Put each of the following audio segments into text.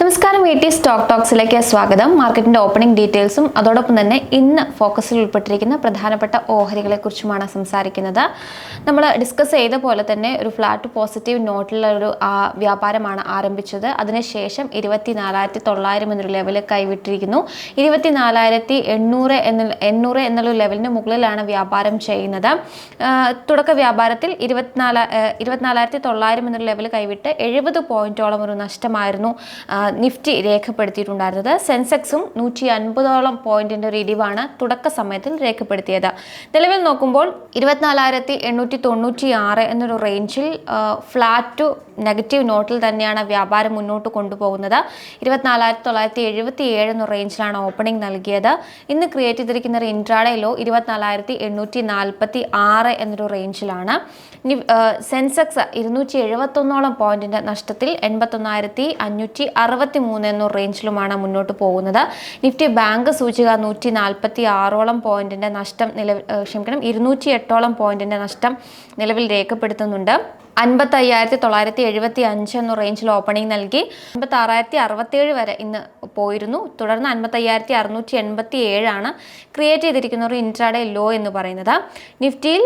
നമസ്കാരം V T stock ടോക്സിലേക്ക് സ്വാഗതം. മാർക്കറ്റിന്റെ ഓപ്പണിംഗ് ഡീറ്റെയിൽസും അതോടൊപ്പം തന്നെ ഇന്ന് ഫോക്കസിൽ ഉൾപ്പെട്ടിരിക്കുന്ന പ്രധാനപ്പെട്ട ഓഹരികളെ കുറിച്ചുമാണ് സംസാരിക്കുന്നത്. നമ്മൾ ഡിസ്കസ് ചെയ്ത പോലെ തന്നെ ഒരു ഫ്ലാറ്റ് പോസിറ്റീവ് നോട്ടിലുള്ള ഒരു വ്യാപാരമാണ് ആരംഭിച്ചത്. അതിനുശേഷം ഇരുപത്തി നാലായിരത്തി തൊള്ളായിരം എന്നൊരു ലെവൽ കൈവിട്ടിരിക്കുന്നു. ഇരുപത്തി നാലായിരത്തി എണ്ണൂറ് എന്ന എണ്ണൂറ് എന്നുള്ള ലെവലിന് മുകളിലാണ് വ്യാപാരം ചെയ്യുന്നത്. തുടക്ക വ്യാപാരത്തിൽ ഇരുപത്തിനാല് ഇരുപത്തിനാലായിരത്തി തൊള്ളായിരം എന്നൊരു ലെവൽ കൈവിട്ട് എഴുപത് പോയിന്റോളം ഒരു നഷ്ടമായിരുന്നു. നിഫ്റ്റി രേഖപ്പെടുത്തിയിട്ടുണ്ടായിരുന്നത്. സെൻസെക്സും നൂറ്റി അൻപതോളം പോയിന്റിന്റെ ഒരു ഇടിവാണ് തുടക്ക സമയത്തിൽ രേഖപ്പെടുത്തിയത്. നിലവിൽ നോക്കുമ്പോൾ ഇരുപത്തിനാലായിരത്തി എണ്ണൂറ്റി തൊണ്ണൂറ്റി ആറ് എന്നൊരു റേഞ്ചിൽ ഫ്ലാറ്റ് ടു നെഗറ്റീവ് നോട്ടിൽ തന്നെയാണ് വ്യാപാരം മുന്നോട്ട് കൊണ്ടുപോകുന്നത്. ഇരുപത്തിനാലായിരത്തി തൊള്ളായിരത്തി എഴുപത്തി ഏഴ് എന്ന റേഞ്ചിലാണ് ഓപ്പണിംഗ് നൽകിയത്. ഇന്ന് ക്രിയേറ്റ് ചെയ്തിരിക്കുന്ന ഒരു ഇൻട്രാഡേ ലോ ഇരുപത്തിനാലായിരത്തി എണ്ണൂറ്റി നാൽപ്പത്തി ആറ് എന്നൊരു റേഞ്ചിലാണ്. സെൻസെക്സ് ഇരുന്നൂറ്റി എഴുപത്തൊന്നോളം പോയിന്റിന്റെ നഷ്ടത്തിൽ എൺപത്തൊന്നായിരത്തി അഞ്ഞൂറ്റി അറുപത്തി മൂന്ന് എന്ന റേഞ്ചിലുമാണ് മുന്നോട്ട് പോകുന്നത്. നിഫ്റ്റി ബാങ്ക് സൂചിക നൂറ്റി നാൽപ്പത്തി ആറോളം പോയിന്റിന്റെ നഷ്ടം നിലവിൽ ക്ഷമിക്കണം ഇരുന്നൂറ്റി എട്ടോളം പോയിന്റിന്റെ നഷ്ടം നിലവിൽ രേഖപ്പെടുത്തുന്നുണ്ട്. അൻപത്തി അയ്യായിരത്തി തൊള്ളായിരത്തി എഴുപത്തി അഞ്ച് എന്ന റേഞ്ചിൽ ഓപ്പണിംഗ് നൽകി. അൻപത്തി ആറായിരത്തി അറുപത്തേഴ് വരെ ഇന്ന് പോയിരുന്നു. തുടർന്ന് അൻപത്തി അയ്യായിരത്തി അറുന്നൂറ്റി എൺപത്തി ഏഴാണ് ക്രിയേറ്റ് ചെയ്തിരിക്കുന്ന ഒരു ഇൻട്രാഡേ ലോ എന്ന് പറയുന്നത്. നിഫ്റ്റിയിൽ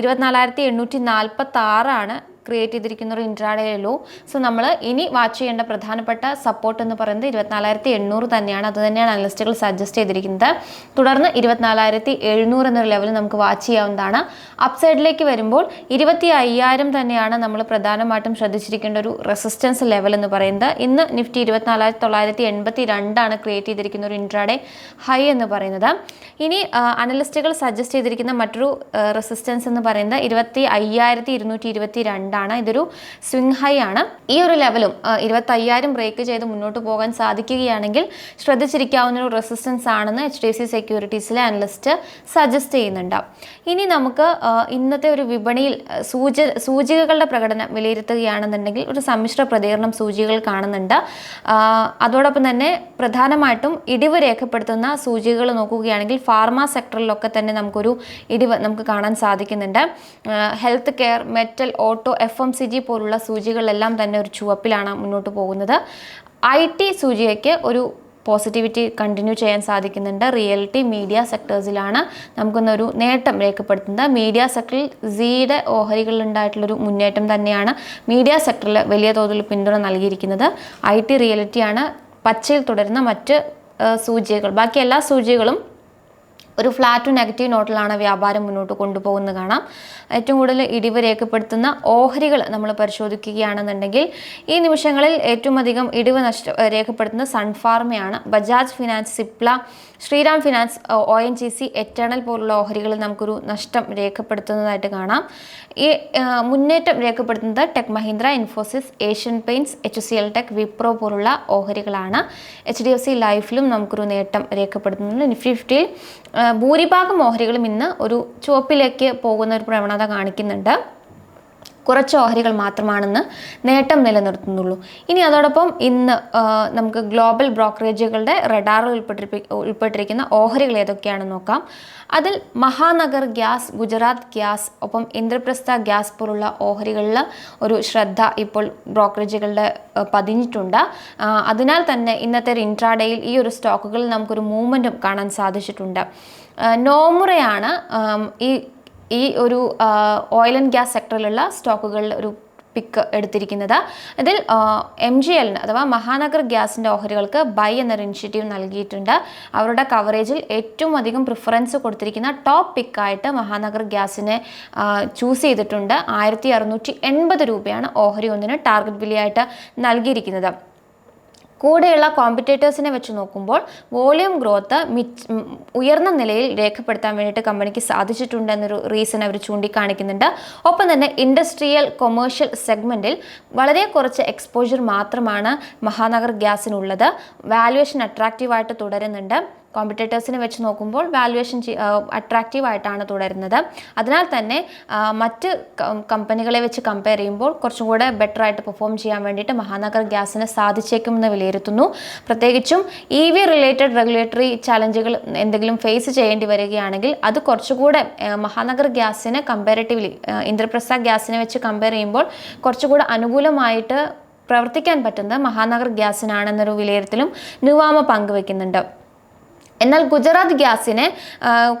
ഇരുപത്തിനാലായിരത്തി എണ്ണൂറ്റി നാൽപ്പത്തി ആറാണ് ക്രിയേറ്റ് ചെയ്തിരിക്കുന്ന ഒരു ഇൻട്രാഡേ ഉള്ളൂ സോ നമ്മൾ ഇനി വാച്ച് ചെയ്യേണ്ട പ്രധാനപ്പെട്ട സപ്പോർട്ട് എന്ന് പറയുന്നത് ഇരുപത്തിനാലായിരത്തി എണ്ണൂറ് തന്നെയാണ്. അത് തന്നെയാണ് അനലിസ്റ്റുകൾ സജസ്റ്റ് ചെയ്തിരിക്കുന്നത്. തുടർന്ന് ഇരുപത്തിനാലായിരത്തി എഴുന്നൂറ് എന്നൊരു ലെവൽ നമുക്ക് വാച്ച് ചെയ്യാവുന്നതാണ്. അപ്സൈഡിലേക്ക് വരുമ്പോൾ ഇരുപത്തി അയ്യായിരം തന്നെയാണ് നമ്മൾ പ്രധാനമായിട്ടും ശ്രദ്ധിച്ചിരിക്കേണ്ട ഒരു റെസിസ്റ്റൻസ് ലെവൽ എന്ന് പറയുന്നത്. ഇന്ന് നിഫ്റ്റി ഇരുപത്തിനാലായിരത്തി തൊള്ളായിരത്തി എൺപത്തി രണ്ടാണ് ക്രിയേറ്റ് ചെയ്തിരിക്കുന്ന ഒരു ഇൻട്രാഡേ ഹൈ എന്ന് പറയുന്നത്. ഇനി അനലിസ്റ്റുകൾ സജസ്റ്റ് ചെയ്തിരിക്കുന്ന മറ്റൊരു റെസിസ്റ്റൻസ് എന്ന് പറയുന്നത് ഇരുപത്തി അയ്യായിരത്തി ഇരുന്നൂറ്റി ഇരുപത്തി ഇതൊരു സ്വിങ് ഹൈ ആണ്. ഈ ഒരു ലെവലും ഇരുപത്തി അയ്യായിരം ബ്രേക്ക് ചെയ്ത് മുന്നോട്ട് പോകാൻ സാധിക്കുകയാണെങ്കിൽ ശ്രദ്ധിച്ചിരിക്കാവുന്ന ഒരു റെസിസ്റ്റൻസ് ആണെന്ന് എച്ച് ഡി സി സെക്യൂരിറ്റീസിലെ അനലിസ്റ്റ് സജസ്റ്റ് ചെയ്യുന്നുണ്ട്. ഇനി നമുക്ക് ഇന്നത്തെ ഒരു വിപണിയിൽ സൂച സൂചികകളുടെ പ്രകടനം വിലയിരുത്തുകയാണെന്നുണ്ടെങ്കിൽ ഒരു സമ്മിശ്ര പ്രതികരണം സൂചികൾ കാണുന്നുണ്ട്. അതോടൊപ്പം തന്നെ പ്രധാനമായിട്ടും ഇടിവ് രേഖപ്പെടുത്തുന്ന സൂചികകൾ നോക്കുകയാണെങ്കിൽ ഫാർമ സെക്ടറിലൊക്കെ തന്നെ നമുക്കൊരു ഇടിവ് നമുക്ക് കാണാൻ സാധിക്കുന്നുണ്ട്. Health care metal auto F M C G പോലുള്ള സൂചികളെല്ലാം തന്നെ ഒരു ചുവപ്പിലാണ് മുന്നോട്ട് പോകുന്നത്. ഐ ടി സൂചികയ്ക്ക് ഒരു പോസിറ്റിവിറ്റി കണ്ടിന്യൂ ചെയ്യാൻ സാധിക്കുന്നുണ്ട്. റിയൽറ്റി മീഡിയ സെക്ടേഴ്സിലാണ് നമുക്കൊന്നൊരു നേട്ടം രേഖപ്പെടുത്തുന്നത്. മീഡിയ സെക്ടറിൽ സിയുടെ ഓഹരികളിൽ ഉണ്ടായിട്ടുള്ളൊരു മുന്നേറ്റം തന്നെയാണ് മീഡിയ സെക്ടറിൽ വലിയ തോതിൽ പിന്തുണ നൽകിയിരിക്കുന്നത്. ഐ ടി റിയലിറ്റിയാണ് പച്ചയിൽ തുടരുന്ന മറ്റ് സൂചികകൾ. ബാക്കി എല്ലാ സൂചികകളും ഒരു ഫ്ലാറ്റ് നെഗറ്റീവ് നോട്ടിലാണ് വ്യാപാരം മുന്നോട്ട് കൊണ്ടുപോകുന്നത് കാണാം. ഏറ്റവും കൂടുതൽ ഇടിവ് രേഖപ്പെടുത്തുന്ന ഓഹരികൾ നമ്മൾ പരിശോധിക്കുകയാണെന്നുണ്ടെങ്കിൽ ഈ നിമിഷങ്ങളിൽ ഏറ്റവും അധികം ഇടിവ് നഷ്ട രേഖപ്പെടുത്തുന്ന സൺഫാർമയാണ് Bajaj finance Cipla Shriram finance O N G C Eternal പോലുള്ള ഓഹരികളിൽ നമുക്കൊരു നഷ്ടം രേഖപ്പെടുത്തുന്നതായിട്ട് കാണാം. ഈ മുന്നേറ്റം രേഖപ്പെടുത്തുന്നത് tech Mahindra Infosys Asian paints H C L tech Wipro പോലുള്ള ഓഹരികളാണ്. എച്ച് ഡി എഫ് സി ലൈഫിലും നമുക്കൊരു നേട്ടം രേഖപ്പെടുത്തുന്നുണ്ട്. നിഫ്റ്റി ഫിഫ്റ്റിയിൽ ഭൂരിഭാഗം ഓഹരികളും ഇന്ന് ഒരു ചുവപ്പിലേക്ക് പോകുന്ന ഒരു പ്രവണത കാണിക്കുന്നുണ്ട്. കുറച്ച് ഓഹരികൾ മാത്രമാണെന്ന് നേട്ടം നിലനിർത്തുന്നുള്ളൂ. ഇനി അതോടൊപ്പം ഇന്ന് നമുക്ക് ഗ്ലോബൽ ബ്രോക്കറേജുകളുടെ റഡാറിൽ ഉൾപ്പെട്ടിരിപ്പി ഉൾപ്പെട്ടിരിക്കുന്ന ഓഹരികൾ ഏതൊക്കെയാണെന്ന് നോക്കാം. അതിൽ മഹാനഗർ ഗ്യാസ് ഗുജറാത്ത് ഗ്യാസ് ഒപ്പം ഇന്ദ്രപ്രസ്ഥ ഗ്യാസ് പോലുള്ള ഓഹരികളിൽ ഒരു ശ്രദ്ധ ഇപ്പോൾ ബ്രോക്കറേജുകളുടെ പതിഞ്ഞിട്ടുണ്ട്. അതിനാൽ തന്നെ ഇന്നത്തെ ഒരു ഇൻട്രാഡേയിൽ ഈ ഒരു സ്റ്റോക്കുകളിൽ നമുക്കൊരു മൂവ്മെന്റും കാണാൻ സാധിച്ചിട്ടുണ്ട്. നോമുറയാണ് ഈ ഈ ഒരു ഓയിൽ ആൻഡ് ഗ്യാസ് സെക്ടറിലുള്ള സ്റ്റോക്കുകളിൽ ഒരു പിക്ക് എടുത്തിരിക്കുന്നത്. ഇതിൽ എം ജി എല്ലിന് അഥവാ മഹാനഗർ ഗ്യാസിന്റെ ഓഹരികൾക്ക് ബൈ എന്നൊരു ഇനിഷ്യേറ്റീവ് നൽകിയിട്ടുണ്ട്. അവരുടെ കവറേജിൽ ഏറ്റവും അധികം പ്രിഫറൻസ് കൊടുത്തിരിക്കുന്ന ടോപ്പ് പിക്കായിട്ട് മഹാനഗർ ഗ്യാസിനെ ചൂസ് ചെയ്തിട്ടുണ്ട്. ആയിരത്തി അറുന്നൂറ്റി എൺപത് രൂപയാണ് ഓഹരി ഒന്നിന് ടാർഗറ്റ് വിലയായിട്ട് നൽകിയിരിക്കുന്നത്. കൂടെയുള്ള കോമ്പറ്റേറ്റേഴ്സിനെ വെച്ച് നോക്കുമ്പോൾ വോളിയം ഗ്രോത്ത് ഉയർന്ന നിലയിൽ രേഖപ്പെടുത്താൻ വേണ്ടിയിട്ട് കമ്പനിക്ക് സാധിച്ചിട്ടുണ്ട് എന്നൊരു റീസൺ അവർ ചൂണ്ടിക്കാണിക്കുന്നുണ്ട്. ഒപ്പം തന്നെ ഇൻഡസ്ട്രിയൽ കൊമേഴ്ഷ്യൽ സെഗ്മെന്റിൽ വളരെ കുറച്ച് എക്സ്പോജർ മാത്രമാണ് മഹാനഗർ ഗ്യാസിനുള്ളത്. വാല്യുവേഷൻ അട്രാക്റ്റീവായിട്ട് തുടരുന്നുണ്ട്. കോമ്പറ്റേറ്റേഴ്സിനെ വെച്ച് നോക്കുമ്പോൾ വാല്യുവേഷൻ അട്രാക്റ്റീവ് ആയിട്ടാണ് തുടരുന്നത്. അതിനാൽ തന്നെ മറ്റ് കമ്പനികളെ വെച്ച് കമ്പയർ ചെയ്യുമ്പോൾ കുറച്ചും കൂടെ ബെറ്റർ ആയിട്ട് പെർഫോം ചെയ്യാൻ വേണ്ടിയിട്ട് മഹാനഗർ ഗ്യാസിന് സാധിച്ചേക്കുമെന്ന് വിലയിരുത്തുന്നു. പ്രത്യേകിച്ചും ഇ വി റിലേറ്റഡ് റെഗുലേറ്ററി ചാലഞ്ചുകൾ എന്തെങ്കിലും ഫേസ് ചെയ്യേണ്ടി വരികയാണെങ്കിൽ അത് കുറച്ചുകൂടെ മഹാനഗർ ഗ്യാസിന് കമ്പാരിറ്റീവ്ലി ഇന്ദ്രപ്രസ്ഥ ഗ്യാസിനെ വെച്ച് കമ്പയർ ചെയ്യുമ്പോൾ കുറച്ചുകൂടെ അനുകൂലമായിട്ട് പ്രവർത്തിക്കാൻ പറ്റുന്നത് മഹാനഗർ ഗ്യാസിനാണെന്നൊരു വിലയിരുത്തലും നുവാമ പങ്കുവെക്കുന്നുണ്ട്. എന്നാൽ ഗുജറാത്ത് ഗ്യാസിന്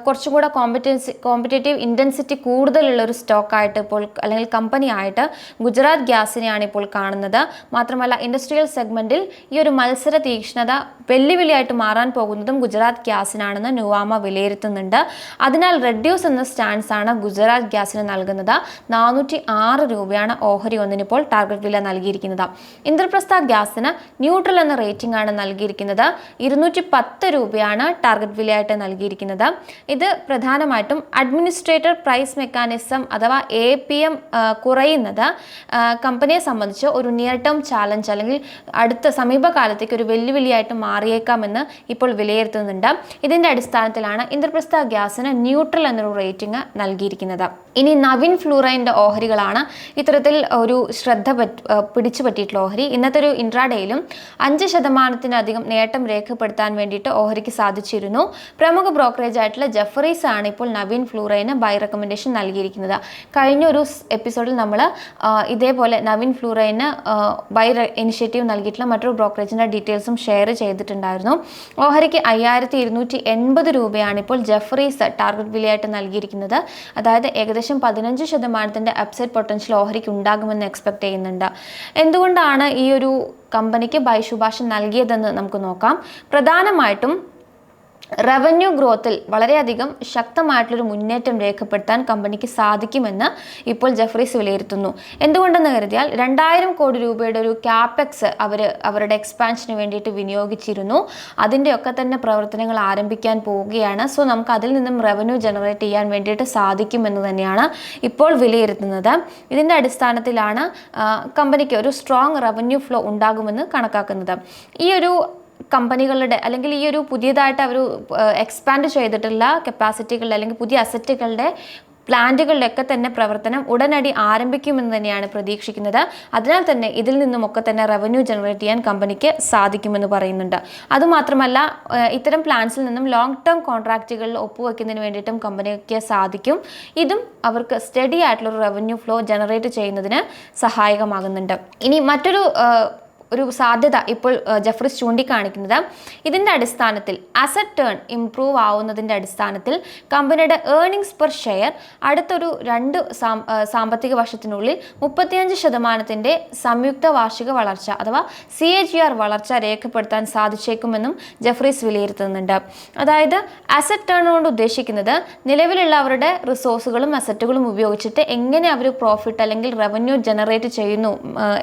കുറച്ചും കൂടെ കോമ്പറ്റൻസി കോമ്പറ്റേറ്റീവ് ഇന്റൻസിറ്റി കൂടുതലുള്ള ഒരു സ്റ്റോക്കായിട്ട് ഇപ്പോൾ അല്ലെങ്കിൽ കമ്പനി ആയിട്ട് ഗുജറാത്ത് ഗ്യാസിനെയാണ് ഇപ്പോൾ കാണുന്നത്. മാത്രമല്ല ഇൻഡസ്ട്രിയൽ സെഗ്മെന്റിൽ ഈ ഒരു മത്സര തീക്ഷ്ണത വെല്ലുവിളിയായിട്ട് മാറാൻ പോകുന്നതും ഗുജറാത്ത് ഗ്യാസിനാണെന്ന് നുവാമ വിലയിരുത്തുന്നുണ്ട്. അതിനാൽ റെഡ്യൂസ് എന്ന സ്റ്റാൻസ് ആണ് ഗുജറാത്ത് ഗ്യാസിന് നൽകുന്നത്. നാനൂറ്റി ആറ് രൂപയാണ് ഓഹരി ഒന്നിനിപ്പോൾ ടാർഗറ്റ് വില നൽകിയിരിക്കുന്നത്. ഇന്ദ്രപ്രസ്ഥ ഗ്യാസിന് ന്യൂട്രൽ എന്ന റേറ്റിംഗ് ആണ് നൽകിയിരിക്കുന്നത്. ഇരുന്നൂറ്റി പത്ത് രൂപയാണ് ടാർഗറ്റ് വിലയായിട്ട് നൽകിയിരിക്കുന്നത്. ഇത് പ്രധാനമായിട്ടും അഡ്മിനിസ്ട്രേറ്റർ പ്രൈസ് മെക്കാനിസം അഥവാ എ പി എം കുറയുന്നത് കമ്പനിയെ സംബന്ധിച്ച് ഒരു നിയർ ടേം ചാലഞ്ച് അല്ലെങ്കിൽ അടുത്ത സമീപകാലത്തേക്ക് ഒരു വെല്ലുവിളിയായിട്ട് മാറിയേക്കാമെന്ന് ഇപ്പോൾ വിലയിരുത്തുന്നുണ്ട്. ഇതിന്റെ അടിസ്ഥാനത്തിലാണ് ഇന്ദ്രപ്രസ്ഥ ഗ്യാസിന് ന്യൂട്രൽ എന്നൊരു റേറ്റിംഗ് നൽകിയിരിക്കുന്നത്. ഇനി നവിൻ ഫ്ലൂറൈന്റെ ഓഹരികളാണ് ഇത്തരത്തിൽ ഒരു ശ്രദ്ധ പിടിച്ചു പറ്റിയിട്ടുള്ള ഓഹരി. ഇന്നത്തെ ഒരു ഇൻട്രാഡേയിലും അഞ്ച് ശതമാനത്തിനധികം നേട്ടം രേഖപ്പെടുത്താൻ വേണ്ടിയിട്ട് ഓഹരിക്ക് സാധിച്ചിരുന്നു പ്രമുഖ ബ്രോക്കറേജ് ആയിട്ടുള്ള ജെഫറീസ് ആണ് ഇപ്പോൾ നവീൻ ഫ്ലൂറൈന് ബൈ റെക്കമെൻഡേഷൻ നൽകിയിരിക്കുന്നത്. കഴിഞ്ഞ ഒരു എപ്പിസോഡിൽ നമ്മൾ ഇതേപോലെ നവീൻ ഫ്ലൂറൈന് ബൈ ഇനിഷ്യേറ്റീവ് നൽകിയിട്ടുള്ള മറ്റൊരു ബ്രോക്കറേജിന്റെ ഡീറ്റെയിൽസും ഷെയർ ചെയ്തിട്ടുണ്ടായിരുന്നു. ഓഹരിക്ക് അയ്യായിരത്തി ഇരുന്നൂറ്റി എൺപത് രൂപയാണ് ഇപ്പോൾ ജെഫറീസ് ടാർഗറ്റ് വിലയായിട്ട് നൽകിയിരിക്കുന്നത്. അതായത് ഏകദേശം പതിനഞ്ച് ശതമാനത്തിന്റെ അപ്സൈഡ് പൊട്ടൻഷ്യൽ ഓഹരിക്ക് ഉണ്ടാകുമെന്ന് എക്സ്പെക്ട് ചെയ്യുന്നുണ്ട്. എന്തുകൊണ്ടാണ് ഈ ഒരു കമ്പനിക്ക് ബൈ ശുപാർശ നൽകിയതെന്ന് നമുക്ക് നോക്കാം. പ്രധാനമായിട്ടും റവന്യൂ ഗ്രോത്തിൽ വളരെയധികം ശക്തമായിട്ടുള്ളൊരു മുന്നേറ്റം രേഖപ്പെടുത്താൻ കമ്പനിക്ക് സാധിക്കുമെന്ന് ഇപ്പോൾ ജെഫ്രീസ് വിലയിരുത്തുന്നു. എന്തുകൊണ്ടെന്ന് കരുതിയാൽ രണ്ടായിരം കോടി രൂപയുടെ ഒരു ക്യാപെക്സ് അവർ അവരുടെ എക്സ്പാൻഷന് വേണ്ടിയിട്ട് വിനിയോഗിച്ചിരുന്നു. അതിന്റെയൊക്കെ തന്നെ പ്രവർത്തനങ്ങൾ ആരംഭിക്കാൻ പോവുകയാണ്. സോ നമുക്ക് അതിൽ നിന്നും റവന്യൂ ജനറേറ്റ് ചെയ്യാൻ വേണ്ടിയിട്ട് സാധിക്കുമെന്ന് തന്നെയാണ് ഇപ്പോൾ വിലയിരുത്തുന്നത്. ഇതിന്റെ അടിസ്ഥാനത്തിലാണ് കമ്പനിക്ക് ഒരു സ്ട്രോങ് റവന്യൂ ഫ്ലോ ഉണ്ടാകുമെന്ന് കണക്കാക്കുന്നത്. ഈ ഒരു കമ്പനികളുടെ അല്ലെങ്കിൽ ഈ ഒരു പുതിയതായിട്ട് അവർ എക്സ്പാൻഡ് ചെയ്തിട്ടുള്ള കപ്പാസിറ്റികളുടെ അല്ലെങ്കിൽ പുതിയ അസറ്റുകളുടെ പ്ലാന്റുകളിലൊക്കെ തന്നെ പ്രവർത്തനം ഉടനടി ആരംഭിക്കുമെന്ന് തന്നെയാണ് പ്രതീക്ഷിക്കുന്നത്. അതിനാൽ തന്നെ ഇതിൽ നിന്നുമൊക്കെ തന്നെ റവന്യൂ ജനറേറ്റ് ചെയ്യാൻ കമ്പനിക്ക് സാധിക്കുമെന്ന് പറയുന്നുണ്ട്. അതുമാത്രമല്ല ഇത്തരം പ്ലാൻസിൽ നിന്നും ലോങ് ടേം കോൺട്രാക്റ്റുകളിൽ ഒപ്പുവെക്കുന്നതിന് വേണ്ടിയിട്ടും കമ്പനിക്ക് സാധിക്കും. ഇതും അവർക്ക് സ്റ്റഡി ആയിട്ടുള്ള റവന്യൂ ഫ്ലോ ജനറേറ്റ് ചെയ്യുന്നതിന് സഹായകമാകുന്നുണ്ട്. ഇനി മറ്റൊരു ഒരു സാധ്യത ഇപ്പോൾ ജഫ്രിസ് ചൂണ്ടിക്കാണിക്കുന്നത്. ഇതിന്റെ അടിസ്ഥാനത്തിൽ അസറ്റ് ടേൺ ഇംപ്രൂവ് ആവുന്നതിന്റെ അടിസ്ഥാനത്തിൽ കമ്പനിയുടെ ഏർണിങ്സ് പെർ ഷെയർ അടുത്തൊരു രണ്ട് സാമ്പത്തിക വർഷത്തിനുള്ളിൽ മുപ്പത്തിയഞ്ച് ശതമാനത്തിന്റെ സംയുക്ത വാർഷിക വളർച്ച അഥവാ സി എ ജി ആർ വളർച്ച രേഖപ്പെടുത്താൻ സാധിച്ചേക്കുമെന്നും ജഫ്രീസ് വിലയിരുത്തുന്നുണ്ട്. അതായത് അസറ്റ് ടേൺ കൊണ്ട് ഉദ്ദേശിക്കുന്നത് നിലവിലുള്ള അവരുടെ റിസോഴ്സുകളും അസറ്റുകളും ഉപയോഗിച്ചിട്ട് എങ്ങനെ അവർ പ്രോഫിറ്റ് അല്ലെങ്കിൽ റവന്യൂ ജനറേറ്റ് ചെയ്യുന്നു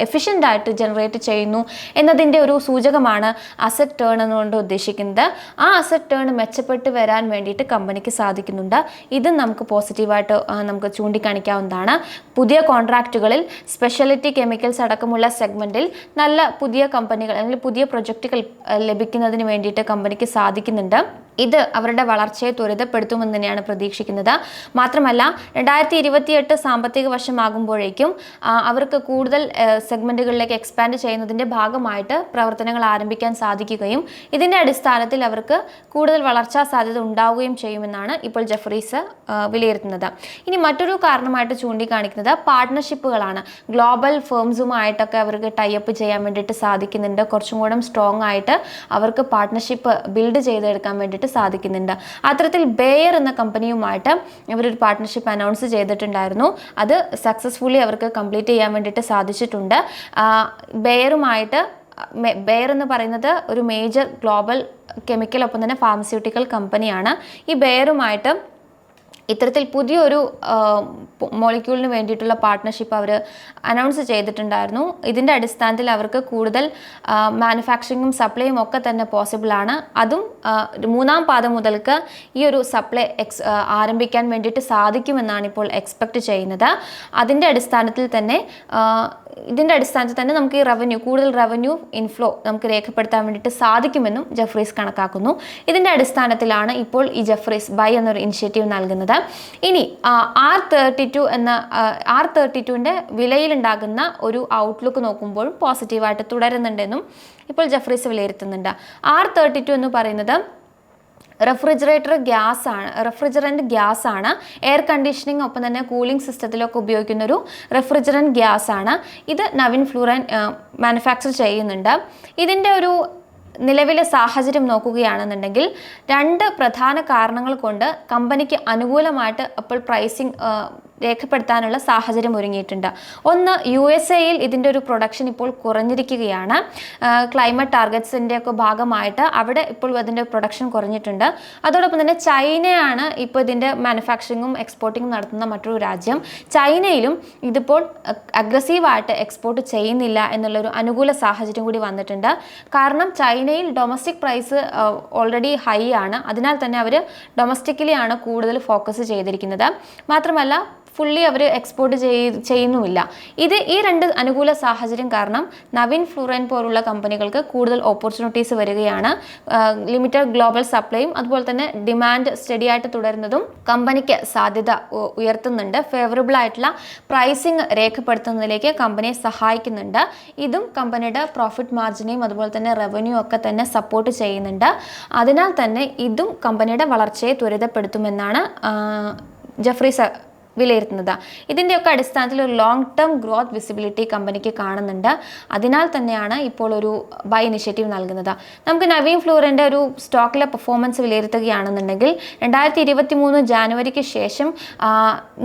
എഫിഷ്യന്റ് ആയിട്ട് ജനറേറ്റ് ചെയ്യുന്നു എന്നതിന്റെ ഒരു സൂചകമാണ് അസറ്റ് ടേൺ എന്നുകൊണ്ട് ഉദ്ദേശിക്കുന്നത്. ആ അസറ്റ് ടേൺ മെച്ചപ്പെട്ട് വരാൻ വേണ്ടിയിട്ട് കമ്പനിക്ക് സാധിക്കുന്നുണ്ട്. ഇത് നമുക്ക് പോസിറ്റീവായിട്ട് നമുക്ക് ചൂണ്ടിക്കാണിക്കാവുന്നതാണ്. പുതിയ കോൺട്രാക്റ്റുകളിൽ സ്പെഷ്യാലിറ്റി കെമിക്കൽസ് അടക്കമുള്ള സെഗ്മെന്റിൽ നല്ല പുതിയ കമ്പനികൾ അല്ലെങ്കിൽ പുതിയ പ്രൊജക്റ്റുകൾ ലഭിക്കുന്നതിന് വേണ്ടിയിട്ട് കമ്പനിക്ക് സാധിക്കുന്നുണ്ട്. ഇത് അവരുടെ വളർച്ചയെ ത്വരിതപ്പെടുത്തുമെന്ന് തന്നെയാണ് പ്രതീക്ഷിക്കുന്നത്. മാത്രമല്ല രണ്ടായിരത്തി ഇരുപത്തിയെട്ട് സാമ്പത്തിക വർഷമാകുമ്പോഴേക്കും അവർക്ക് കൂടുതൽ സെഗ്മെന്റുകളിലേക്ക് എക്സ്പാൻഡ് ചെയ്യുന്നതിന്റെ ഭാഗമായിട്ട് പ്രവർത്തനങ്ങൾ ആരംഭിക്കാൻ സാധിക്കുകയും ഇതിന്റെ അടിസ്ഥാനത്തിൽ അവർക്ക് കൂടുതൽ വളർച്ചാ സാധ്യത ഉണ്ടാവുകയും ചെയ്യുമെന്നാണ് ഇപ്പോൾ ജഫ്രീസ് വിലയിരുത്തുന്നത്. ഇനി മറ്റൊരു കാരണമായിട്ട് ചൂണ്ടിക്കാണിക്കുന്നത് പാർട്ട്ണർഷിപ്പുകളാണ്. ഗ്ലോബൽ ഫേംസുമായിട്ടൊക്കെ അവർക്ക് ടൈപ്പ് ചെയ്യാൻ വേണ്ടിയിട്ട് സാധിക്കുന്നുണ്ട്. കുറച്ചും കൂടെ സ്ട്രോങ് ആയിട്ട് അവർക്ക് പാർട്ട്ണർഷിപ്പ് ബിൽഡ് ചെയ്തെടുക്കാൻ വേണ്ടിയിട്ട് സാധിക്കുന്നുണ്ട്. അത്തരത്തിൽ ബെയർ എന്ന കമ്പനിയുമായിട്ട് ഇവരൊരു പാർട്ട്ണർഷിപ്പ് അനൗൺസ് ചെയ്തിട്ടുണ്ടായിരുന്നു. അത് സക്സസ്ഫുള്ളി അവർക്ക് കംപ്ലീറ്റ് ചെയ്യാൻ വേണ്ടിയിട്ട് സാധിച്ചിട്ടുണ്ട്. ആ, ബേയറുമായിട്ട് മെ- ബെയർ എന്ന് പറയുന്നത് ഒരു മേജർ ഗ്ലോബൽ കെമിക്കൽ ഒപ്പം തന്നെ ഫാർമസ്യൂട്ടിക്കൽ കമ്പനിയാണ് ഈ ബെയറുമായിട്ട് ഇത്തരത്തിൽ പുതിയൊരു മോളിക്യൂളിന് വേണ്ടിയിട്ടുള്ള പാർട്ട്ണർഷിപ്പ് അവർ അനൗൺസ് ചെയ്തിട്ടുണ്ടായിരുന്നു. ഇതിന്റെ അടിസ്ഥാനത്തിൽ അവർക്ക് കൂടുതൽ മാനുഫാക്ചറിങ്ങും സപ്ലൈയും ഒക്കെ തന്നെ പോസിബിളാണ് അതും മൂന്നാം പാദം മുതൽക്ക് ഈ ഒരു സപ്ലൈ എക്സ് ആരംഭിക്കാൻ വേണ്ടിയിട്ട് സാധിക്കുമെന്നാണ് ഇപ്പോൾ എക്സ്പെക്റ്റ് ചെയ്യുന്നത്. അതിന്റെ അടിസ്ഥാനത്തിൽ തന്നെ ഇതിന്റെ അടിസ്ഥാനത്തിൽ തന്നെ നമുക്ക് ഈ റവന്യൂ കൂടുതൽ റവന്യൂ ഇൻഫ്ലോ നമുക്ക് രേഖപ്പെടുത്താൻ വേണ്ടിയിട്ട് സാധിക്കുമെന്നും ജഫ്രീസ് കണക്കാക്കുന്നു. ഇതിന്റെ അടിസ്ഥാനത്തിലാണ് ഇപ്പോൾ ഈ ജഫ്രീസ് ബൈ എന്നൊരു ഇനിഷ്യേറ്റീവ് നൽകുന്നത്. ഇനി ആർ തേർട്ടി ടു എന്ന ആർ തേർട്ടി ടുവിന്റെ വിലയിലുണ്ടാകുന്ന ഒരു ഔട്ട്ലുക്ക് നോക്കുമ്പോൾ പോസിറ്റീവായിട്ട് തുടരുന്നുണ്ടെന്നും ഇപ്പോൾ ജഫ്രീസ് വിലയിരുത്തുന്നുണ്ട്. ആർ തേർട്ടി ടു എന്ന് പറയുന്നത് റെഫ്രിജറേറ്റർ ഗ്യാസ് ആണ് റെഫ്രിജറന്റ് ഗ്യാസ് ആണ് എയർ കണ്ടീഷനിങ് ഒപ്പം തന്നെ കൂളിംഗ് സിസ്റ്റത്തിലൊക്കെ ഉപയോഗിക്കുന്ന ഒരു റെഫ്രിജറന്റ് ഗ്യാസ് ആണ് ഇത് നവിൻ ഫ്ലൂറൻ മാനുഫാക്ചർ ചെയ്യുന്നുണ്ട്. ഇതിന്റെ ഒരു നിലവിലെ സാഹചര്യം നോക്കുകയാണെന്നുണ്ടെങ്കിൽ രണ്ട് പ്രധാന കാരണങ്ങൾ കൊണ്ട് കമ്പനിക്ക് അനുകൂലമായിട്ട് അപ്പോൾ പ്രൈസിങ് രേഖപ്പെടുത്താനുള്ള സാഹചര്യം ഒരുങ്ങിയിട്ടുണ്ട്. ഒന്ന് യു എസ് എയിൽ ഇതിന്റെ ഒരു പ്രൊഡക്ഷൻ ഇപ്പോൾ കുറഞ്ഞിരിക്കുകയാണ്. ക്ലൈമറ്റ് ടാർഗറ്റ്സിന്റെ ഒക്കെ ഭാഗമായിട്ട് അവിടെ ഇപ്പോൾ അതിന്റെ പ്രൊഡക്ഷൻ കുറഞ്ഞിട്ടുണ്ട്. അതോടൊപ്പം തന്നെ ചൈനയാണ് ഇപ്പോൾ ഇതിന്റെ മാനുഫാക്ചറിങ്ങും എക്സ്പോർട്ടിങ്ങും നടത്തുന്ന മറ്റൊരു രാജ്യം. ചൈനയിലും ഇതിപ്പോൾ അഗ്രസീവായിട്ട് എക്സ്പോർട്ട് ചെയ്യുന്നില്ല എന്നുള്ളൊരു അനുകൂല സാഹചര്യം കൂടി വന്നിട്ടുണ്ട്. കാരണം ചൈനയിൽ ഡൊമസ്റ്റിക് പ്രൈസ് ഓൾറെഡി ഹൈ ആണ്. അതിനാൽ തന്നെ അവർ ഡൊമസ്റ്റിക്കലി ആണ് കൂടുതൽ ഫോക്കസ് ചെയ്തിരിക്കുന്നത്. മാത്രമല്ല ഫുള്ളി അവർ എക്സ്പോർട്ട് ചെയ്യുന്നുമില്ല. ഇത് ഈ രണ്ട് അനുകൂല സാഹചര്യം കാരണം നവീൻ ഫ്ലൂറൻ പോലുള്ള കമ്പനികൾക്ക് കൂടുതൽ ഓപ്പർച്യൂണിറ്റീസ് വരികയാണ്. ലിമിറ്റഡ് ഗ്ലോബൽ സപ്ലൈയും അതുപോലെ തന്നെ ഡിമാൻഡ് സ്റ്റഡി ആയിട്ട് തുടരുന്നതും കമ്പനിക്ക് സാധ്യത ഉയർത്തുന്നുണ്ട്. ഫേവറബിൾ ആയിട്ടുള്ള പ്രൈസിങ് രേഖപ്പെടുത്തുന്നതിലേക്ക് കമ്പനിയെ സഹായിക്കുന്നുണ്ട്. ഇതും കമ്പനിയുടെ പ്രോഫിറ്റ് മാർജിനെയും അതുപോലെ തന്നെ റവന്യൂ ഒക്കെ തന്നെ സപ്പോർട്ട് ചെയ്യുന്നുണ്ട്. അതിനാൽ തന്നെ ഇതും കമ്പനിയുടെ വളർച്ചയെ ത്വരിതപ്പെടുത്തുമെന്നാണ് ജഫ്രീസ് വിലയിരുത്തുന്നത്. ഇതിന്റെയൊക്കെ അടിസ്ഥാനത്തിൽ ഒരു ലോങ് ടേം ഗ്രോത്ത് വിസിബിലിറ്റി കമ്പനിക്ക് കാണുന്നുണ്ട്. അതിനാൽ തന്നെയാണ് ഇപ്പോൾ ഒരു ബൈ ഇനിഷ്യേറ്റീവ് നൽകുന്നത്. നമുക്ക് നവീൻ ഫ്ലൂറിന്റെ ഒരു സ്റ്റോക്കിലെ പെർഫോമൻസ് വിലയിരുത്തുകയാണെന്നുണ്ടെങ്കിൽ രണ്ടായിരത്തി ഇരുപത്തി മൂന്ന് ജാനുവരിക്ക് ശേഷം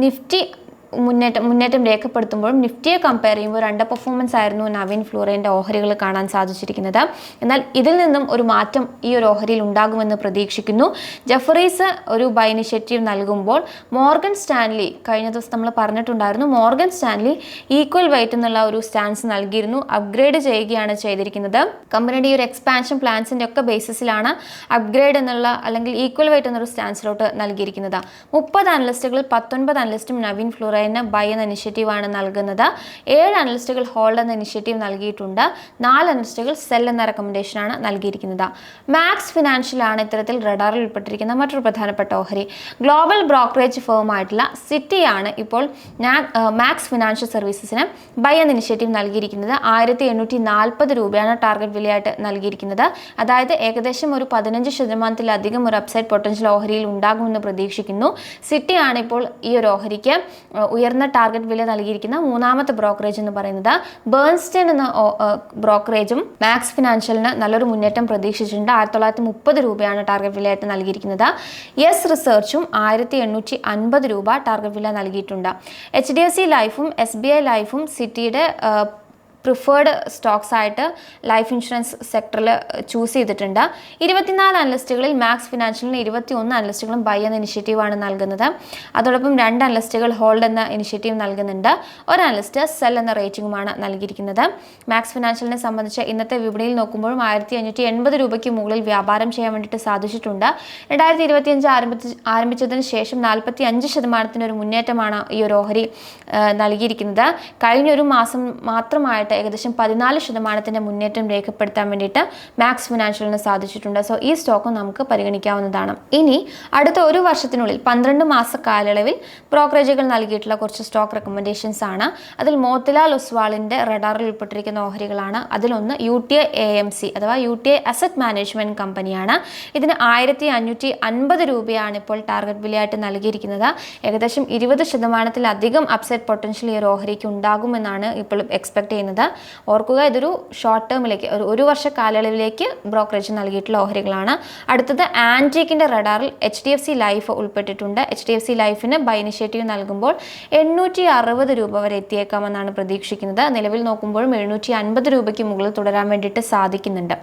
നിഫ്റ്റി മുന്നേറ്റം മുന്നേറ്റം രേഖപ്പെടുത്തുമ്പോഴും നിഫ്റ്റിയെ കമ്പയർ ചെയ്യുമ്പോൾ രണ്ട് പെർഫോമൻസ് ആയിരുന്നു നവീൻ ഫ്ലൂറേന്റെ ഓഹരികൾ കാണാൻ സാധിച്ചിരിക്കുന്നത്. എന്നാൽ ഇതിൽ നിന്നും ഒരു മാറ്റം ഈ ഒരു ഓഹരിയിൽ ഉണ്ടാകുമെന്ന് പ്രതീക്ഷിക്കുന്നു. ജഫറീസ് ഒരു ബൈ ഇനിഷ്യേറ്റീവ് നൽകുമ്പോൾ മോർഗൻ സ്റ്റാൻലി കഴിഞ്ഞ ദിവസം നമ്മൾ പറഞ്ഞിട്ടുണ്ടായിരുന്നു മോർഗൻ സ്റ്റാൻലി ഈക്വൽ വെയിറ്റ് എന്നുള്ള ഒരു സ്റ്റാൻസ് നൽകിയിരുന്നു അപ്ഗ്രേഡ് ചെയ്യുകയാണ് ചെയ്തിരിക്കുന്നത്. കമ്പനിയുടെ ഈ ഒരു എക്സ്പാൻഷൻ പ്ലാൻസിന്റെ ഒക്കെ ബേസിസിലാണ് അപ്ഗ്രേഡ് എന്നുള്ള അല്ലെങ്കിൽ ഈക്വൽ വെയിറ്റ് എന്നൊരു സ്റ്റാൻസിലോട്ട് നൽകിയിരിക്കുന്നത്. മുപ്പത് അനലിസ്റ്റുകളിൽ പത്തൊൻപത് അനലിസ്റ്റും നവീൻ ഫ്ലൂറ പറയുന്ന ബൈ എന്ന ഇനിഷ്യേറ്റീവാണ് നൽകുന്നത്. ഏഴ് അനലിസ്റ്റുകൾ ഹോൾഡ് എന്ന ഇനിഷ്യേറ്റീവ് നൽകിയിട്ടുണ്ട്. നാല് അനലിസ്റ്റുകൾ സെൽ എന്ന റെക്കമെൻഡേഷനാണ് നൽകിയിരിക്കുന്നത്. മാക്സ് ഫിനാൻഷ്യലാണ് ഇത്തരത്തിൽ റഡാറിൽ ഉൾപ്പെട്ടിരിക്കുന്ന മറ്റൊരു പ്രധാനപ്പെട്ട ഓഹരി. ഗ്ലോബൽ ബ്രോക്കറേജ് ഫേമായിട്ടുള്ള സിറ്റിയാണ് ഇപ്പോൾ മാക്സ് ഫിനാൻഷ്യൽ സർവീസസിന് ബൈ എന്ന ഇനിഷ്യേറ്റീവ് നൽകിയിരിക്കുന്നത്. ആയിരത്തി എണ്ണൂറ്റി നാൽപ്പത് രൂപയാണ് ടാർഗറ്റ് വിലയായിട്ട് നൽകിയിരിക്കുന്നത്. അതായത് ഏകദേശം ഒരു പതിനഞ്ച് ശതമാനത്തിലധികം ഒരു അപ്സൈഡ് പൊട്ടൻഷ്യൽ ഓഹരിയിൽ ഉണ്ടാകുമെന്ന് പ്രതീക്ഷിക്കുന്നു. സിറ്റിയാണ് ഇപ്പോൾ ഈ ഒരു ഓഹരിക്ക് ഉയർന്ന ടാർഗറ്റ് വില നൽകിയിരിക്കുന്ന മൂന്നാമത്തെ ബ്രോക്കറേജ് എന്ന് പറയുന്നത് ബേൺസ്റ്റൈൻ എന്ന ബ്രോക്കറേജും മാക്സ് ഫിനാൻഷ്യലിന് നല്ലൊരു മുന്നേറ്റം പ്രതീക്ഷിച്ചിട്ടുണ്ട്. ആയിരത്തി തൊള്ളായിരത്തി മുപ്പത് രൂപയാണ് ടാർഗറ്റ് വിലയായിട്ട് നൽകിയിരിക്കുന്നത്. യെസ് റിസർച്ചും ആയിരത്തി എണ്ണൂറ്റി അൻപത് രൂപ ടാർഗറ്റ് വില നൽകിയിട്ടുണ്ട്. എച്ച് ഡി എഫ് സി ലൈഫും എസ് ബി ഐ ലൈഫും സിറ്റിയുടെ പ്രിഫേർഡ് സ്റ്റോക്സ് ആയിട്ട് ലൈഫ് ഇൻഷുറൻസ് സെക്ടറിൽ ചൂസ് ചെയ്തിട്ടുണ്ട്. ഇരുപത്തിനാല് അനലിസ്റ്റുകളിൽ മാക്സ് ഫിനാൻഷ്യലിന് ഇരുപത്തി ഒന്ന് അനലിസ്റ്റുകളും ബൈ എന്ന ഇനിഷ്യേറ്റീവാണ് നൽകുന്നത്. അതോടൊപ്പം രണ്ട് അനലിസ്റ്റുകൾ ഹോൾഡ് എന്ന ഇനിഷ്യേറ്റീവ് നൽകുന്നുണ്ട്. ഒരു അനലിസ്റ്റ് സെൽ എന്ന റേറ്റിംഗുമാണ് നൽകിയിരിക്കുന്നത്. മാക്സ് ഫിനാൻഷ്യലിനെ സംബന്ധിച്ച് ഇന്നത്തെ വിപണിയിൽ നോക്കുമ്പോഴും ആയിരത്തി അഞ്ഞൂറ്റി എൺപത് രൂപയ്ക്ക് മുകളിൽ വ്യാപാരം ചെയ്യാൻ വേണ്ടിയിട്ട് സാധിച്ചിട്ടുണ്ട്. രണ്ടായിരത്തി ഇരുപത്തിയഞ്ച് ആരംഭിച്ച് ആരംഭിച്ചതിന് ശേഷം നാൽപ്പത്തി അഞ്ച് ശതമാനത്തിന്റെ ഒരു മുന്നേറ്റമാണ് ഈ ഒരു ഓഹരി നൽകിയിരിക്കുന്നത്. കഴിഞ്ഞൊരു മാസം മാത്രമായിട്ട് ആയിട്ട് ഏകദേശം പതിനാല് ശതമാനത്തിന്റെ മുന്നേറ്റം രേഖപ്പെടുത്താൻ വേണ്ടിയിട്ട് മാക്സ് ഫിനാൻഷ്യലിന് സാധിച്ചിട്ടുണ്ട്. സോ ഈ സ്റ്റോക്കും നമുക്ക് പരിഗണിക്കാവുന്നതാണ്. ഇനി അടുത്ത ഒരു വർഷത്തിനുള്ളിൽ പന്ത്രണ്ട് മാസ കാലയളവിൽ ബ്രോക്കറേജുകൾ നൽകിയിട്ടുള്ള കുറച്ച് സ്റ്റോക്ക് റെക്കമെൻഡേഷൻസ് ആണ്. അതിൽ മോത്തിലാൽ ഒസ്വാളിന്റെ റഡാറിൽ ഉൾപ്പെട്ടിരിക്കുന്ന ഓഹരികളാണ്. അതിലൊന്ന് U T A M C അഥവാ U T A asset management കമ്പനിയാണ് ഇതിന് ആയിരത്തി അഞ്ഞൂറ്റി അൻപത് രൂപയാണ് ഇപ്പോൾ ടാർഗറ്റ് വിലയായിട്ട് നൽകിയിരിക്കുന്നത്. ഏകദേശം ഇരുപത് ശതമാനത്തിലധികം അപ്സെറ്റ് പൊട്ടൻഷ്യൽ ഈ ഒരു ഓഹരിക്ക് ഉണ്ടാകുമെന്നാണ് ഇപ്പോൾ എക്സ്പെക്ട് ചെയ്യുന്നത്. ഓർക്കുക ഇതൊരു ഷോർട്ട് ടേമിലേക്ക് ഒരു ഒരു വർഷ കാലയളവിലേക്ക് ബ്രോക്കറേജ് നൽകിയിട്ടുള്ള ഓഹരികളാണ്. അടുത്തത് ആന്റീക്കിന്റെ റഡാറിൽ H D F C life ഉൾപ്പെട്ടിട്ടുണ്ട്. എച്ച് ഡി എഫ് സി ലൈഫിന് ബൈ ഇനിഷ്യേറ്റീവ് നൽകുമ്പോൾ എണ്ണൂറ്റി അറുപത് രൂപ വരെ എത്തിയേക്കാമെന്നാണ് പ്രതീക്ഷിക്കുന്നത്. നിലവിൽ നോക്കുമ്പോഴും എഴുന്നൂറ്റി അൻപത് രൂപയ്ക്ക് മുകളിൽ തുടരാൻ വേണ്ടിയിട്ട് സാധിക്കുന്നുണ്ട്.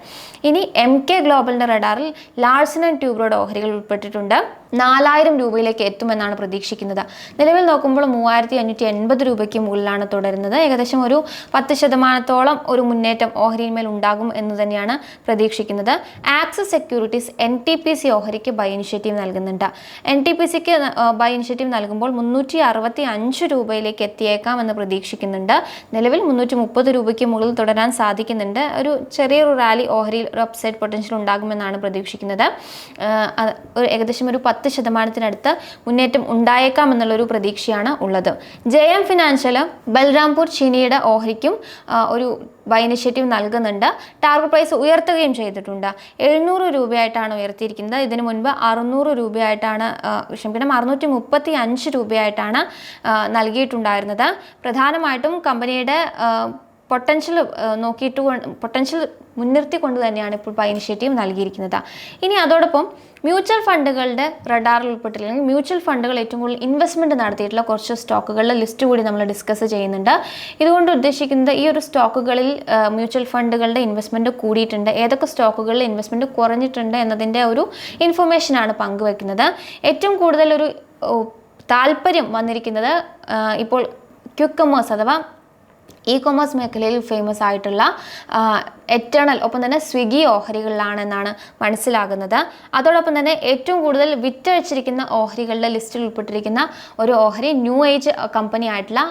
ഇനി എം കെ ഗ്ലോബലിന്റെ റഡാറിൽ ലാർസൺ ആൻഡ് ട്യൂബ്രോഡ് ഓഹരികൾ ഉൾപ്പെട്ടിട്ടുണ്ട്. നാലായിരം രൂപയിലേക്ക് എത്തുമെന്നാണ് പ്രതീക്ഷിക്കുന്നത്. നിലവിൽ നോക്കുമ്പോൾ മൂവായിരത്തി അഞ്ഞൂറ്റി എൺപത് രൂപയ്ക്ക് മുകളിലാണ് തുടരുന്നത്. ഏകദേശം ഒരു പത്ത് ശതമാനത്തോളം ഒരു മുന്നേറ്റം ഓഹരിയിന്മേൽ ഉണ്ടാകും എന്ന് തന്നെയാണ് പ്രതീക്ഷിക്കുന്നത്. Axis securities N T P C ഓഹരിക്ക് buy initiative നൽകുന്നുണ്ട്. എൻ ടി പി സിക്ക് ബൈ ഇനിഷ്യേറ്റീവ് നൽകുമ്പോൾ മുന്നൂറ്റി അറുപത്തി അഞ്ച് രൂപയിലേക്ക് എത്തിയേക്കാം എന്ന് പ്രതീക്ഷിക്കുന്നുണ്ട്. നിലവിൽ മുന്നൂറ്റി മുപ്പത് രൂപയ്ക്ക് മുകളിൽ തുടരാൻ സാധിക്കുന്നുണ്ട്. ഒരു ചെറിയൊരു റാലി ഓഹരിയിൽ ഒരു അപ്സൈഡ് പൊട്ടൻഷ്യൽ ഉണ്ടാകുമെന്നാണ് പ്രതീക്ഷിക്കുന്നത്. ഒരു ഏകദേശം ഒരു പത്ത് ശതമാനത്തിനടുത്ത് മുന്നേറ്റം ഉണ്ടായേക്കാം എന്നുള്ളൊരു പ്രതീക്ഷയാണ് ഉള്ളത്. ജെ എം ഫിനാൻഷ്യൽ ബൽറാംപൂർ ചീനിയുടെ ഓഹരിക്കും ഒരു ബൈ ഇനിഷ്യേറ്റീവ് നൽകുന്നുണ്ട്. ടാർഗറ്റ് പ്രൈസ് ഉയർത്തുകയും ചെയ്തിട്ടുണ്ട്. എഴുന്നൂറ് രൂപയായിട്ടാണ് ഉയർത്തിയിരിക്കുന്നത്. ഇതിനു മുൻപ് അറുന്നൂറ് രൂപയായിട്ടാണ് ക്ഷമിക്കണം അറുന്നൂറ്റി മുപ്പത്തി അഞ്ച് രൂപയായിട്ടാണ് നൽകിയിട്ടുണ്ടായിരുന്നത്. പ്രധാനമായിട്ടും കമ്പനിയുടെ പൊട്ടൻഷ്യൽ നോക്കിയിട്ട് പൊട്ടൻഷ്യൽ മുൻനിർത്തി കൊണ്ട് തന്നെയാണ് ഇപ്പോൾ ഇപ്പോൾ ഇനിഷ്യേറ്റീവ് നൽകിയിരിക്കുന്നത്. ഇനി അതോടൊപ്പം മ്യൂച്വൽ ഫണ്ടുകളുടെ റഡാറിൽ ഉൾപ്പെട്ടില്ലെങ്കിൽ മ്യൂച്വൽ ഫണ്ടുകൾ ഏറ്റവും കൂടുതൽ ഇൻവെസ്റ്റ്മെന്റ് നടത്തിയിട്ടുള്ള കുറച്ച് സ്റ്റോക്കുകളുടെ ലിസ്റ്റ് കൂടി നമ്മൾ ഡിസ്കസ് ചെയ്യുന്നുണ്ട്. ഇതുകൊണ്ട് ഉദ്ദേശിക്കുന്നത് ഈ ഒരു സ്റ്റോക്കുകളിൽ മ്യൂച്വൽ ഫണ്ടുകളുടെ ഇൻവെസ്റ്റ്മെന്റ് കൂടിയിട്ടുണ്ട്. ഏതൊക്കെ സ്റ്റോക്കുകളിൽ ഇൻവെസ്റ്റ്മെന്റ് കുറഞ്ഞിട്ടുണ്ട് എന്നതിന്റെ ഒരു ഇൻഫർമേഷനാണ് പങ്കുവെക്കുന്നത്. ഏറ്റവും കൂടുതൽ ഒരു താല്പര്യം വന്നിരിക്കുന്നത് ഇപ്പോൾ ക്യുക്കമേഴ്സ് കമേഴ്സ് അഥവാ ഇ കൊമേഴ്സ് മേഖലയിൽ ഫേമസ് ആയിട്ടുള്ള എറ്റേണൽ ഒപ്പം തന്നെ സ്വിഗ്ഗി ഓഹരികളിലാണെന്നാണ് മനസ്സിലാകുന്നത്. അതോടൊപ്പം തന്നെ ഏറ്റവും കൂടുതൽ വിറ്റഴിച്ചിരിക്കുന്ന ഓഹരികളുടെ ലിസ്റ്റിൽ ഉൾപ്പെട്ടിരിക്കുന്ന ഒരു ഓഹരി ന്യൂ ഏജ് കമ്പനി ആയിട്ടുള്ള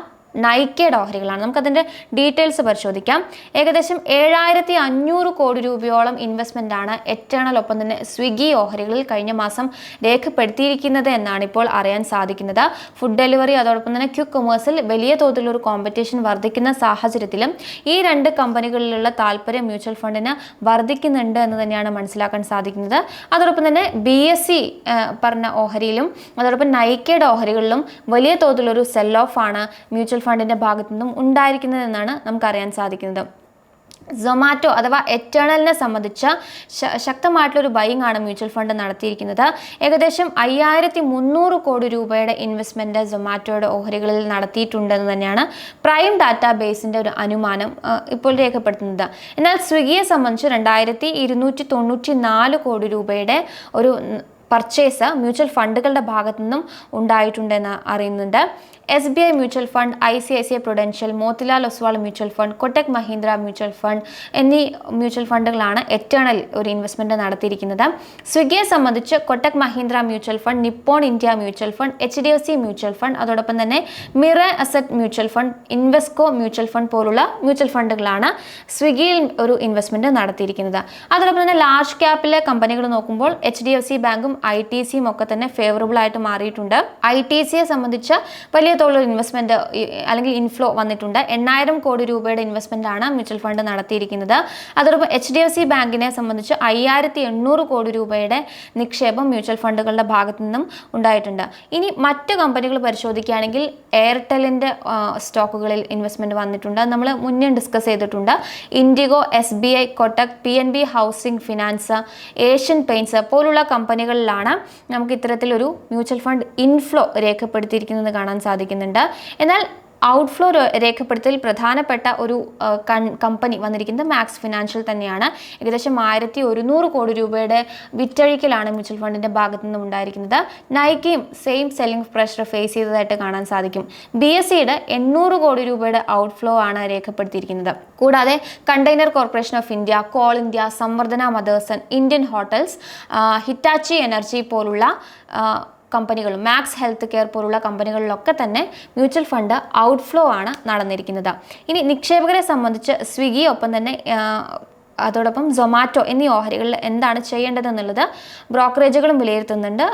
നൈക്കയുടെ ഓഹരികളാണ്. നമുക്കതിന്റെ ഡീറ്റെയിൽസ് പരിശോധിക്കാം. ഏകദേശം ഏഴായിരത്തി അഞ്ഞൂറ് കോടി രൂപയോളം ഇൻവെസ്റ്റ്മെന്റ് ആണ് എറ്റേണൽ ഒപ്പം തന്നെ സ്വിഗ്ഗി ഓഹരികളിൽ കഴിഞ്ഞ മാസം രേഖപ്പെടുത്തിയിരിക്കുന്നത് എന്നാണ് ഇപ്പോൾ അറിയാൻ സാധിക്കുന്നത്. ഫുഡ് ഡെലിവറി അതോടൊപ്പം തന്നെ ക്യു കൊമേഴ്സിൽ വലിയ തോതിലൊരു കോമ്പറ്റീഷൻ വർദ്ധിക്കുന്ന സാഹചര്യത്തിലും ഈ രണ്ട് കമ്പനികളിലുള്ള താല്പര്യം മ്യൂച്വൽ ഫണ്ടിന് വർദ്ധിക്കുന്നുണ്ട് എന്ന് തന്നെയാണ് മനസ്സിലാക്കാൻ സാധിക്കുന്നത്. അതോടൊപ്പം തന്നെ ബി എസ് സി പറഞ്ഞ ഓഹരിയിലും അതോടൊപ്പം നൈക്കയുടെ ഓഹരികളിലും വലിയ തോതിലൊരു സെൽ ഓഫ് ആണ് മ്യൂച്വൽ ഫണ്ടിന്റെ ഭാഗത്തു നിന്നും ഉണ്ടായിരിക്കുന്നതെന്നാണ് നമുക്കറിയാൻ സാധിക്കുന്നത്. സൊമാറ്റോ അഥവാ എറ്റേണലിനെ സംബന്ധിച്ച ശക്തമായിട്ടുള്ളൊരു ബൈങ് ആണ് മ്യൂച്വൽ ഫണ്ട് നടത്തിയിരിക്കുന്നത്. ഏകദേശം അയ്യായിരത്തി മുന്നൂറ് കോടി രൂപയുടെ ഇൻവെസ്റ്റ്മെന്റ് സൊമാറ്റോയുടെ ഓഹരികളിൽ നടത്തിയിട്ടുണ്ടെന്ന് തന്നെയാണ് പ്രൈം ഡാറ്റാ ബേസിന്റെ ഒരു അനുമാനം ഇപ്പോൾ രേഖപ്പെടുത്തുന്നത്. എന്നാൽ സ്വിഗ്ഗിയെ സംബന്ധിച്ച് രണ്ടായിരത്തി ഇരുന്നൂറ്റി തൊണ്ണൂറ്റി നാല് കോടി രൂപയുടെ ഒരു പർച്ചേസ് മ്യൂച്വൽ ഫണ്ടുകളുടെ ഭാഗത്തു നിന്നും ഉണ്ടായിട്ടുണ്ടെന്ന് അറിയുന്നുണ്ട്. S B I mutual fund I C I C I prudential Motilal Oswal mutual fund Kotak Mahindra mutual fund എന്നീ മ്യൂച്വൽ ഫണ്ടുകളാണ് എറ്റേണൽ ഒരു ഇൻവെസ്റ്റ്മെന്റ് നടത്തിയിരിക്കുന്നത്. സ്വിഗ്ഗിയെ സംബന്ധിച്ച് Kotak Mahindra mutual fund Nippon India mutual fund H D F C mutual fund അതോടൊപ്പം തന്നെ Mirae asset mutual fund Invesco mutual fund പോലുള്ള mutual ഫണ്ടുകളാണ് സ്വിഗ്ഗിയിൽ ഒരു ഇൻവെസ്റ്റ്മെന്റ് നടത്തിയിരിക്കുന്നത്. അതോടൊപ്പം തന്നെ ലാർജ് ക്യാപ്പിലെ കമ്പനികൾ നോക്കുമ്പോൾ എച്ച് ഡി എഫ് സി ബാങ്കും ഐ ടി സിയും ഒക്കെ തന്നെ ഫേവറബിൾ ആയിട്ട് മാറിയിട്ടുണ്ട്. ഐ ടി സിയെ സംബന്ധിച്ച് വലിയ തോതിലുള്ള ഇൻവെസ്റ്റ്മെന്റ് അല്ലെങ്കിൽ ഇൻഫ്ലോ വന്നിട്ടുണ്ട്. എണ്ണായിരം കോടി രൂപയുടെ ഇൻവെസ്റ്റ്മെന്റ് ആണ് മ്യൂച്വൽ ഫണ്ട് നടത്തിയിരിക്കുന്നത്. അതോടൊപ്പം എച്ച് ഡി എഫ് സി ബാങ്കിനെ സംബന്ധിച്ച് അയ്യായിരത്തി എണ്ണൂറ് കോടി രൂപയുടെ നിക്ഷേപം മ്യൂച്വൽ ഫണ്ടുകളുടെ ഭാഗത്തു നിന്നും ഉണ്ടായിട്ടുണ്ട്. ഇനി മറ്റ് കമ്പനികൾ പരിശോധിക്കുകയാണെങ്കിൽ എയർടെല്ലിന്റെ സ്റ്റോക്കുകളിൽ ഇൻവെസ്റ്റ്മെന്റ് വന്നിട്ടുണ്ട്. നമ്മൾ മുന്നേ ഡിസ്കസ് ചെയ്തിട്ടുണ്ട്. IndiGo S B I Kotak P N B housing finance Asian paints പോലുള്ള കമ്പനികളിലാണ് നമുക്ക് ഇത്തരത്തിലൊരു മ്യൂച്വൽ ഫണ്ട് ഇൻഫ്ലോ രേഖപ്പെടുത്തിയിരിക്കുന്നത് കാണാൻ സാധിക്കുന്നുണ്ട് എന്നാൽ ഔട്ട്ഫ്ലോ രേഖപ്പെടുത്തൽ പ്രധാനപ്പെട്ട ഒരു കമ്പനി വന്നിരിക്കുന്നത് മാക്സ് ഫിനാൻഷ്യൽ തന്നെയാണ്. ഏകദേശം ആയിരത്തി ഒരുന്നൂറ് കോടി രൂപയുടെ വിറ്റഴിക്കലാണ് മ്യൂച്വൽ ഫണ്ടിന്റെ ഭാഗത്തു നിന്നും ഉണ്ടായിരിക്കുന്നത്. നൈക്കയും സെയിം സെല്ലിംഗ് പ്രഷർ ഫേസ് ചെയ്തതായിട്ട് കാണാൻ സാധിക്കും. ബി എസ് സിയുടെ എണ്ണൂറ് കോടി രൂപയുടെ ഔട്ട്ഫ്ലോ ആണ് രേഖപ്പെടുത്തിയിരിക്കുന്നത്. കൂടാതെ container corporation of India coal India Samvardhana Motherson Indian hotels Hitachi energy പോലുള്ള കമ്പനികളും മാക്സ് ഹെൽത്ത് കെയർ പോലുള്ള കമ്പനികളിലൊക്കെ തന്നെ മ്യൂച്വൽ ഫണ്ട് ഔട്ട്ഫ്ലോ ആണ് നടന്നിരിക്കുന്നത്. ഇനി നിക്ഷേപകരെ സംബന്ധിച്ച് സ്വിഗ്ഗി ഒപ്പം തന്നെ അതോടൊപ്പം സൊമാറ്റോ എന്നീ ഓഹരികളിൽ എന്താണ് ചെയ്യേണ്ടതെന്നുള്ളത് ബ്രോക്കറേജുകളും വിലയിരുത്തുന്നുണ്ട്.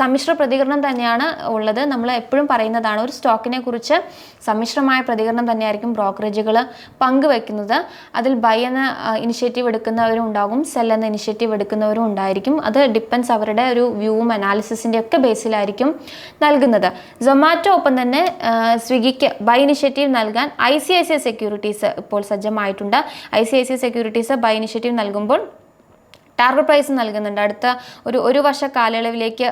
സമ്മിശ്ര പ്രതികരണം തന്നെയാണ് ഉള്ളത്. നമ്മൾ എപ്പോഴും പറയുന്നതാണ് ഒരു സ്റ്റോക്കിനെ കുറിച്ച് സമ്മിശ്രമായ പ്രതികരണം തന്നെയായിരിക്കും ബ്രോക്കറേജുകൾ പങ്കുവെക്കുന്നത്. അതിൽ ബൈ എന്ന ഇനിഷ്യേറ്റീവ് എടുക്കുന്നവരും ഉണ്ടാകും സെൽ എന്ന ഇനിഷ്യേറ്റീവ് എടുക്കുന്നവരും ഉണ്ടായിരിക്കും. അത് ഡിപ്പെൻസ് അവരുടെ ഒരു വ്യൂവും അനാലിസിസിന്റെ ഒക്കെ ബേസിലായിരിക്കും നൽകുന്നത്. സൊമാറ്റോ ഒപ്പം തന്നെ സ്വിഗിക്ക് ബൈ ഇനിഷ്യേറ്റീവ് നൽകാൻ I C I C I securities ഇപ്പോൾ സജ്ജമായിട്ടുണ്ട്. I C I C securities by initiative നൽകുമ്പോൾ ടാർഗറ്റ് പ്രൈസ് നൽകുന്നുണ്ട്. അടുത്ത ഒരു ഒരു വർഷ കാലയളവിലേക്ക്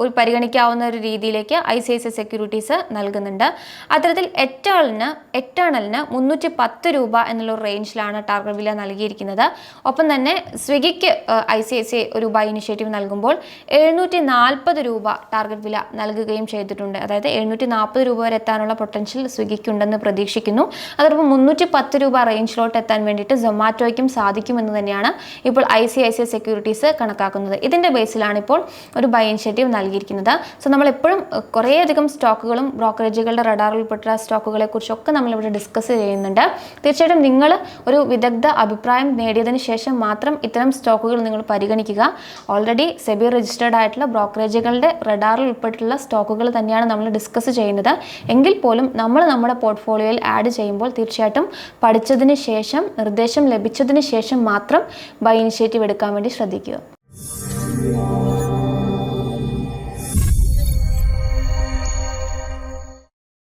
ഒരു പരിഗണിക്കാവുന്ന ഒരു രീതിയിലേക്ക് I C I C securities നൽകുന്നുണ്ട്. അത്തരത്തിൽ എറ്റേണലിന് എറ്റേണലിന് മുന്നൂറ്റി പത്ത് രൂപ എന്നുള്ള റേഞ്ചിലാണ് ടാർഗറ്റ് വില നൽകിയിരിക്കുന്നത്. ഒപ്പം തന്നെ സ്വിഗിക്ക് I C I C I buy initiative നൽകുമ്പോൾ എഴുന്നൂറ്റി നാൽപ്പത് രൂപ ടാർഗറ്റ് വില നൽകുകയും ചെയ്തിട്ടുണ്ട്. അതായത് എഴുന്നൂറ്റി നാൽപ്പത് രൂപ വരെ എത്താനുള്ള പൊട്ടൻഷ്യൽ സ്വിഗ്ഗിക്കുണ്ടെന്ന് പ്രതീക്ഷിക്കുന്നു. അതോടൊപ്പം മുന്നൂറ്റി പത്ത് രൂപ റേഞ്ചിലോട്ട് എത്താൻ വേണ്ടിയിട്ട് സൊമാറ്റോയ്ക്കും സാധിക്കുമെന്ന് തന്നെയാണ് ഇപ്പോൾ I C I C S securities കണക്കാക്കുന്നത്. ഇതിന്റെ ബേസിലാണ് ഇപ്പോൾ ഒരു ബൈ ഇനിഷ്യേറ്റീവ് നൽകിയിരിക്കുന്നത്. സോ ഏഹ്, കുറേയധികം സ്റ്റോക്കുകളും ബ്രോക്കറേജുകളുടെ റഡാറിൽ ഉൾപ്പെട്ട സ്റ്റോക്കുകളെ കുറിച്ചൊക്കെ നമ്മളിവിടെ ഡിസ്കസ് ചെയ്യുന്നുണ്ട്. തീർച്ചയായിട്ടും നിങ്ങൾ ഒരു വിദഗ്ധ അഭിപ്രായം നേടിയതിന് ശേഷം മാത്രം ഇത്തരം സ്റ്റോക്കുകൾ നിങ്ങൾ പരിഗണിക്കുക. ഓൾറെഡി സെബി രജിസ്റ്റേർഡ് ആയിട്ടുള്ള ബ്രോക്കറേജുകളുടെ റഡാറിൽ ഉൾപ്പെട്ടിട്ടുള്ള സ്റ്റോക്കുകൾ തന്നെയാണ് നമ്മൾ ഡിസ്കസ് ചെയ്യുന്നത്. എങ്കിൽ പോലും നമ്മൾ നമ്മുടെ പോർട്ട്ഫോളിയോയിൽ ആഡ് ചെയ്യുമ്പോൾ തീർച്ചയായിട്ടും പഠിച്ചതിന് ശേഷം നിർദ്ദേശം ലഭിച്ചതിന് ശേഷം മാത്രം ബൈ ഇനിഷ്യേറ്റീവ് എടുക്കാൻ വേണ്ടി ശ്രദ്ധിക്കുക.